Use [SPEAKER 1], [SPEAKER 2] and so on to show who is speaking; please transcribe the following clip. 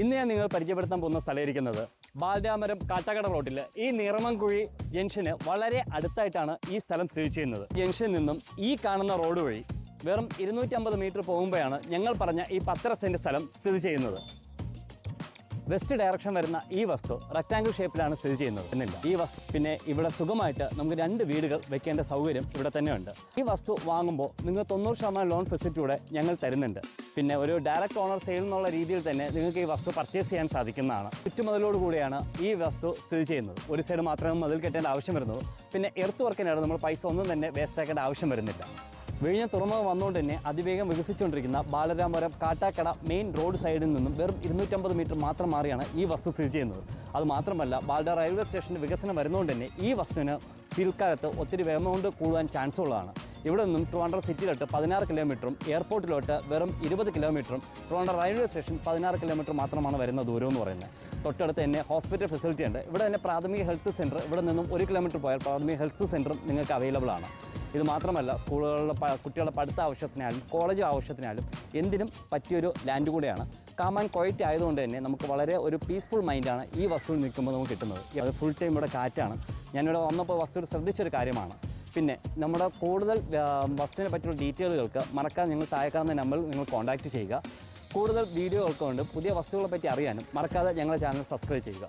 [SPEAKER 1] ഇന്ന് ഞാൻ നിങ്ങൾ പരിചയപ്പെടുത്താൻ പോകുന്ന സ്ഥലം ഇരിക്കുന്നത് ബാലരാമരം കാട്ടാക്കട റോഡിൽ ഈ നിറമൻകുഴി ജംഗ്ഷന് വളരെ അടുത്തായിട്ടാണ് ഈ സ്ഥലം സ്ഥിതി ചെയ്യുന്നത്. ജംഗ്ഷനിൽ നിന്നും ഈ കാണുന്ന റോഡ് വഴി വെറും ഇരുന്നൂറ്റമ്പത് മീറ്റർ പോകുമ്പോഴാണ് ഞങ്ങൾ പറഞ്ഞ ഈ പത്തര സെന്റ് സ്ഥലം സ്ഥിതി ചെയ്യുന്നത്. വെസ്റ്റ് ഡയറക്ഷൻ വരുന്ന ഈ വസ്തു റെക്ടാങ്കിൾ ഷേപ്പിലാണ് സ്ഥിതി ചെയ്യുന്നത്. എന്നില്ല ഈ വസ്തു പിന്നെ ഇവിടെ സുഖമായിട്ട് നമുക്ക് രണ്ട് വീടുകൾ വെക്കേണ്ട സൗകര്യം ഇവിടെ തന്നെയുണ്ട്. ഈ വസ്തു വാങ്ങുമ്പോൾ നിങ്ങൾ തൊണ്ണൂറ് ശതമാനം ലോൺ ഫെസിലിറ്റിയുടെ ഞങ്ങൾ തരുന്നുണ്ട്. പിന്നെ ഒരു ഡയറക്റ്റ് ഓണർ സെയിൽ എന്നുള്ള രീതിയിൽ തന്നെ നിങ്ങൾക്ക് ഈ വസ്തു പർച്ചേസ് ചെയ്യാൻ സാധിക്കുന്നതാണ്. ചുറ്റുമതിലോട് കൂടിയാണ് ഈ വസ്തു സ്ഥിതി ചെയ്യുന്നത്. ഒരു സൈഡ് മാത്രമേ മതിൽ കെട്ടേണ്ട ആവശ്യം വരുന്നുള്ളൂ. പിന്നെ എർത്ത് വർക്കിനാണ് നമ്മൾ പൈസ ഒന്നും തന്നെ വേസ്റ്റ് ആക്കേണ്ട ആവശ്യം വരുന്നില്ല. വിഴിഞ്ഞ തുറമുഖം വന്നുകൊണ്ട് തന്നെ അതിവേഗം വികസിച്ചുകൊണ്ടിരിക്കുന്ന ബാലരാമപുരം കാട്ടാക്കട മെയിൻ റോഡ് സൈഡിൽ നിന്നും വെറും ഇരുന്നൂറ്റമ്പത് മീറ്റർ മാത്രം മാറിയാണ് ഈ വസ്തു സ്ഥിതി ചെയ്യുന്നത്. അതുമാത്രമല്ല ബാലഡ റെയിൽവേ സ്റ്റേഷന്റെ വികസനം വരുന്നതുകൊണ്ട് തന്നെ ഈ വസ്തുവിന് പിൽക്കാലത്ത് ഒത്തിരി എമൗണ്ട് കൂടുവാൻ ചാൻസ് ഉള്ളതാണ്. ഇവിടെ നിന്നും ട്രിവാൻഡ്രം സിറ്റിയിലോട്ട് പതിനാറ് കിലോമീറ്ററും എയർപോർട്ടിലോട്ട് വെറും ഇരുപത് കിലോമീറ്ററും ട്രിവാൻഡ്രം റെയിൽവേ സ്റ്റേഷൻ പതിനാറ് കിലോമീറ്റർ മാത്രമാണ് വരുന്ന ദൂരം എന്ന് പറയുന്നത്. തൊട്ടടുത്ത് തന്നെ ഹോസ്പിറ്റൽ ഫെസിലിറ്റി ഉണ്ട്. ഇവിടെ തന്നെ പ്രാഥമിക ഹെൽത്ത് സെന്റർ ഇവിടെ നിന്നും ഒരു കിലോമീറ്റർ പോയാൽ പ്രാഥമിക ഹെൽത്ത് സെന്ററും നിങ്ങൾക്ക് അവൈലബിൾ ആണ്. ഇത് മാത്രമല്ല സ്കൂളുകളുടെ കുട്ടികളുടെ പഠിത്ത ആവശ്യത്തിനായാലും കോളേജ് ആവശ്യത്തിനായാലും എന്തിനും പറ്റിയൊരു ലാൻഡ് കൂടെയാണ്. കാമാൻ ക്വയറ്റ് ആയതുകൊണ്ട് തന്നെ നമുക്ക് വളരെ ഒരു പീസ്ഫുൾ മൈൻഡാണ് ഈ വസ്തുവിൽ നിൽക്കുമ്പോൾ നമുക്ക് കിട്ടുന്നത്. അത് ഫുൾ ടൈം ഇവിടെ കാറ്റാണ്. ഞാനിവിടെ വന്നപ്പോൾ വസ്തുവിൽ ശ്രദ്ധിച്ചൊരു കാര്യമാണ്. പിന്നെ നമ്മുടെ കൂടുതൽ വസ്തുവിനെ പറ്റിയുള്ള ഡീറ്റെയിലുകൾക്ക് മറക്കാതെ നിങ്ങൾ താഴെക്കാവുന്ന നമ്പറിൽ നിങ്ങൾ കോൺടാക്റ്റ് ചെയ്യുക. കൂടുതൽ വീഡിയോകൾക്ക് കൊണ്ട് പുതിയ വസ്തുക്കളെ പറ്റി അറിയാനും മറക്കാതെ ഞങ്ങളുടെ ചാനൽ സബ്സ്ക്രൈബ് ചെയ്യുക.